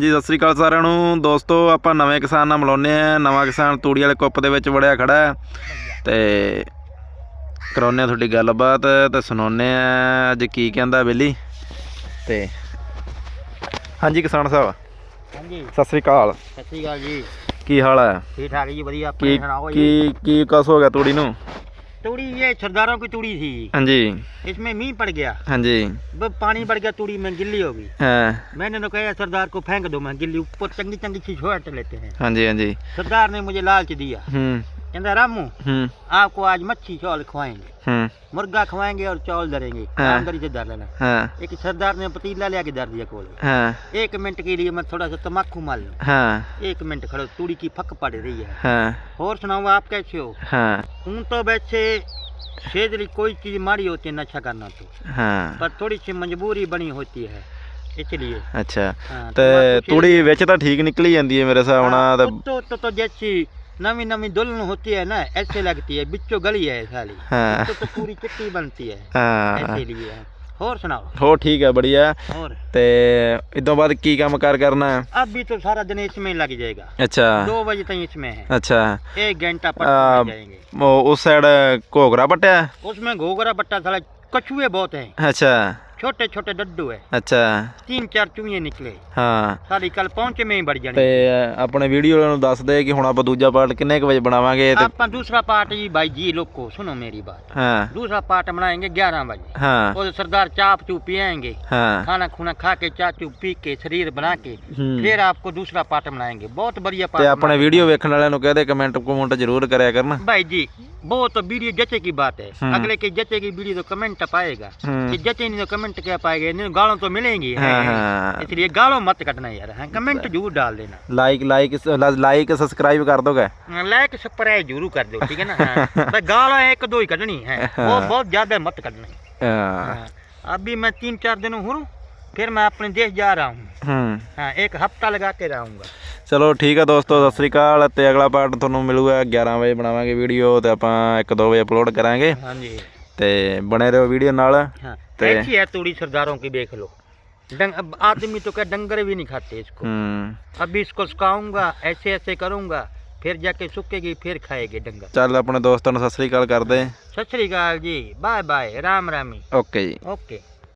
ਜੀ ਸਤਿ ਸ੍ਰੀ ਅਕਾਲ ਸਾਰਿਆਂ ਨੂੰ। ਦੋਸਤੋ ਆਪਾਂ ਨਵੇਂ ਕਿਸਾਨ ਨਾਲ ਮਿਲਾਉਂਦੇ ਆ ਨਵਾਂ ਕਿਸਾਨ ਤੂੜੀ ਵਾਲੇ ਕੁੱਪ ਦੇ ਵਿੱਚ ਵੜਿਆ ਖੜਾ ਹੈ। ਤੇ ਕਰਾਉਂਦੇ ਆ ਤੁਹਾਡੀ ਗੱਲਬਾਤ ਤੇ ਸੁਣਾਉਂਦੇ ਆ ਅੱਜ ਕੀ ਕਹਿੰਦਾ ਬੇਲੀ। ਤੇ ਹਾਂਜੀ ਕਿਸਾਨ ਸਾਹਿਬ। ਹਾਂਜੀ। ਸਤਿ ਸ੍ਰੀ ਅਕਾਲ। ਸਤਿ ਸ੍ਰੀ ਅਕਾਲ ਜੀ। ਕੀ ਹਾਲ ਹੈ? ਠੀਕ ਠਾਕ ਜੀ ਵਧੀਆ। ਕੀ ਕੀ ਕੀ ਕਸ ਹੋ ਗਿਆ ਤੂੜੀ ਨੂੰ? तूड़ी ये सरदारों की तूड़ी थी हाँ जी इसमें मींह पड़ गया हाँ जी वो पानी पड़ गया तूड़ी में गिल्ली हो गई हाँ। मैंने तो कहा सरदार को फेंक दो मैं गिल्ली ऊपर चंगी चंगी चीज हट लेते हैं हाँ जी हाँ जी सरदार ने मुझे लालच दिया ਹੂੰ कहता रामू ਹੂੰ आपको आज मच्छी चावल खवाएंगे ਹੂੰ मुर्गा खवाएंगे और चावल धरेंगे हाँ। आमदनी से धर लेना ਹਾਂ एक सरदार ने पतीला लिया के धर दिया कोल ਹਾਂ एक मिनट के लिए मैं थोड़ा सा तम्बाकू मार लूं ਹਾਂ एक मिनट खड़ो तूड़ी की फक पड़ रही है ਹਾਂ और सुनाओ आप कैसे हो ਹਾਂ हूँ तो वैसे सेजरी कोई चीज माड़ी होती है नशा करना तो ਹਾਂ पर थोड़ी सी मजबूरी बनी होती है इसलिए ਅੱਛਾ हाँ, ਤੇ तम्बाकू से- ਤੂੜੀ ਵਿੱਚ ਤਾਂ ਠੀਕ ਨਿਕਲੀ ਜਾਂਦੀ ਹੈ ਮੇਰੇ ਹਿਸਾਬ हाँ, ਨਾਲ तो, तो, तो, तो जैसी नवी नवी दुल्हन होती है ना ऐसे लगती है बिच्चो गली है साली हाँ। तो, तो पूरी चिट्टी बनती है ਹਾਂ इसीलिए है। और सुनाओ ਹੋ ਠੀਕ ਹੈ ਬੜੀਆ और ਤੇ ਇਦੋਂ ਬਾਅਦ ਕੀ ਕੰਮ ਕਾਰ ਕਰਨਾ है अभी तो सारा दिन इसमें लग जाएगा ਅੱਛਾ दो बजे तक इसमें है ਅੱਛਾ एक घंटा आ, पट जाएंगे ਉਹ ਉਸ ਸਾਈਡ ਘੋਗਰਾ ਪਟਿਆ उसमें घोघरा बट्टा साला कछुए बहुत हैं ਅੱਛਾ छोटे छोटे डड्डू है ਅੱਛਾ तीन चार चूहे निकले ਹਾਂ साली कल पहुंचे में ही बढ़ जाने ਤੇ ਆਪਣੇ ਵੀਡੀਓ ਨੂੰ ਦੱਸ ਦੇ ਕਿ ਹੁਣ ਆਪਾਂ ਦੂਜਾ ਪਾਰਟ ਕਿੰਨੇ ਕੁ ਵਜੇ ਬਣਾਵਾਂਗੇ ਤੇ आप दूसरा पार्ट जी भाई जी लोग को सुनो मेरी बात ਹਾਂ दूसरा पार्ट बनाएंगे ग्यारह बजे ਹਾਂ और सरदार चाप चू पियेंगे ਹਾਂ खाना खुना खा के चा चू पी के शरीर बना के ਹੂੰ। फिर आपको दूसरा पार्ट बनाएंगे बहुत बढ़िया ਤੇ पार्ट ਆਪਣੇ ਵੀਡੀਓ ਵੇਖਣ ਵਾਲਿਆਂ ਨੂੰ ਕਹਦੇ ਕਮੈਂਟ ਕਮੈਂਟ ਜ਼ਰੂਰ ਕਰਿਆ ਕਰਨ बना- भाई जी वो तो बीड़ी जचे की बात है अगले के जचे की बीड़ी तो कमेंट पाएगा कि जचे नहीं तो कमेंट क्या पाएगा नहीं गालों तो मिलेंगी इसलिए गालों मत कटना यार हाँ, कमेंट जरूर डाल देना लाइक लाइक लाइक सब्सक्राइब कर दोगे लाइक सब्सक्राइब जरूर कर दो ठीक है ना तो गालों एक दो ही कटनी है वो बहुत ज्यादा मत कटना अभी मैं तीन चार दिन हूँ फिर मैं अपने देश जा रहा हूँ एक हफ्ता लगा के रहूंगा ਚਲੋ ਠੀਕ ਆ ਦੋਸਤੋ ਸਤਿ ਸ੍ਰੀ ਅਕਾਲ ਤੇ ਅਗਲਾ ਪਾਰਟ ਤੁਹਾਨੂੰ ਮਿਲੂਗਾ 11 ਵਜੇ ਬਣਾਵਾਂਗੇ ਵੀਡੀਓ ਤੇ ਆਪਾਂ 1-2 ਵਜੇ ਅਪਲੋਡ ਕਰਾਂਗੇ हाँ जी ਤੇ ਬਣੇ ਰਹੋ ਵੀਡੀਓ ਨਾਲ हाँ ते- ऐसी है तूड़ी सरदारों की देख लो डंग, अब आदमी तो क्या डंगर भी नहीं खाते इसको ਹੂੰ अभी इसको सुखाऊंगा ऐसे ऐसे करूंगा फिर जाके सूखेगी फिर खाएगी डंगर ਚੱਲ ਆਪਣੇ ਦੋਸਤਾਂ ਨੂੰ ਸਤਿ ਸ੍ਰੀ ਅਕਾਲ ਕਰਦੇ सत श्री अकाल जी बाय बाय राम रामी ਓਕੇ ਜੀ ओके